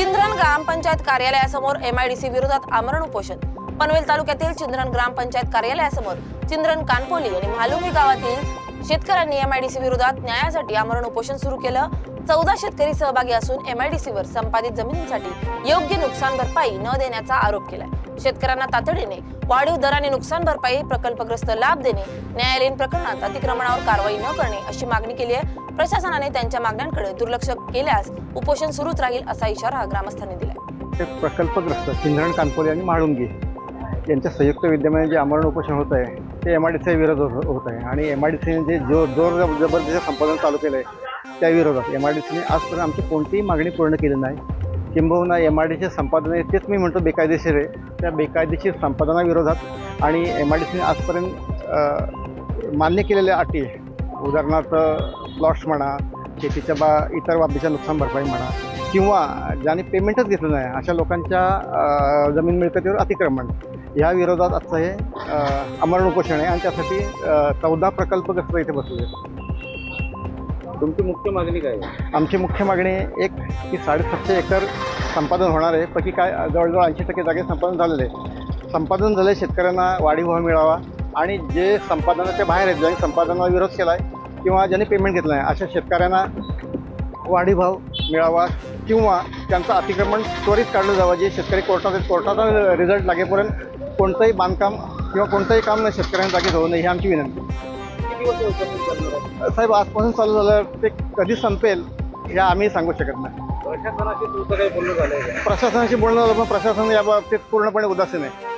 चिंद्रन ग्रामपंचायत कार्यालयासमोर एमआयडीसी विरोधात आमरण उपोषण. पनवेल तालुक्यातील चिंद्रन ग्रामपंचायत कार्यालयासमोर चिंद्रन कानपोली आणि म्हालुंगी गावातील शेतकऱ्यांनी एमआयडीसी विरोधात न्यायासाठी आमरण उपोषण सुरू केलं. चौदा शेतकरी सहभागी असून एमआयडीसी वर संपादित जमिनींसाठी योग्य नुकसान भरपाई न देण्याचा आरोप केलाय. शेतकऱ्यांना तातडीने वाढीव दराने नुकसान भरपाई प्रकल्पग्रस्त लाभ देणे न्यायालयीन प्रकरणात अतिक्रमणावर कारवाई न करणे अशी मागणी केली आहे. प्रशासनाने त्यांच्या मागण्यांकडे दुर्लक्ष केल्यास उपोषण सुरूच राहील असा इशारा ग्रामस्थांनी दिला प्रकल्पग्रस्त सिंधरण कानपोली आणि म्हाळुंगी यांच्या संयुक्त विद्यमाने जे आमरण उपोषण होत आहे ते एम आय डी सी विरोध होत होत आहे. आणि एम आय डी सीने जे जो जोर जबरदस्त संपादन चालू केलं आहे त्या विरोधात एम आय डी सीने आजपर्यंत आमची कोणतीही मागणी पूर्ण केली नाही. किंबहुना एम आय डी सी संपादन आहे तेच मी म्हणतो बेकायदेशीर आहे. त्या बेकायदेशीर संपादनाविरोधात आणि एम आय डी सीने आजपर्यंत मान्य केलेल्या अटी उदाहरणार्थ प्लॉट्स म्हणा शेतीच्या बा इतर बाबीच्या नुकसान भरपाई म्हणा किंवा ज्याने पेमेंटच घेतलं नाही अशा लोकांच्या जमीन मिळकतीवर अतिक्रमण या विरोधात आजचं हे अ, आमरण उपोषण आहे आणि त्यासाठी चौदा प्रकल्पग्रस्त इथे बसले आहेत. तुमची मुख्य मागणी काय आहे? आमची मुख्य मागणी एक की साडेसातशे एकर संपादन होणार आहे पैकी काय जवळजवळ ऐंशी टक्के जागे संपादन झालेले आहे संपादन झाले शेतकऱ्यांना वाढीव भाव मिळावा आणि जे संपादनाच्या बाहेर आहेत ज्यांनी संपादनाला विरोध केला आहे किंवा ज्यांनी पेमेंट घेतलं आहे अशा शेतकऱ्यांना वाढीव भाव मिळावा किंवा त्यांचं अतिक्रमण त्वरित काढलं जावं जे शेतकरी कोर्टात आहेत कोर्टाचा रिझल्ट लागेपर्यंत कोणतंही बांधकाम किंवा कोणतंही काम शेतकऱ्यांच्या जागेत होऊ नये ही आमची विनंती? साहेब आजपासून चालू झालं ते कधी संपेल हे आम्ही सांगू शकत नाही. प्रशासनाशी तुमचं काही बोलणं झालंय का? प्रशासनाशी बोलणं झालं पण प्रशासन या बाबतीत पूर्णपणे उदासीन आहे.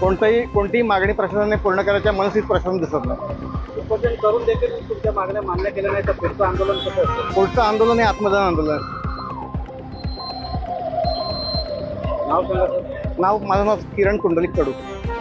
कोणताही कोणतीही मागणी प्रशासनाने पूर्ण करायच्या मनस्थित प्रशासन दिसत नाही. उपोषण करून देखील तुमच्या मागण्या मान्य केल्या नाही तर पुढचं आंदोलन कसं असतं? पुढचं आंदोलन हे आत्मदान आंदोलन नाव सांगा नाव माझं नाव किरण कुंडलिक कडू.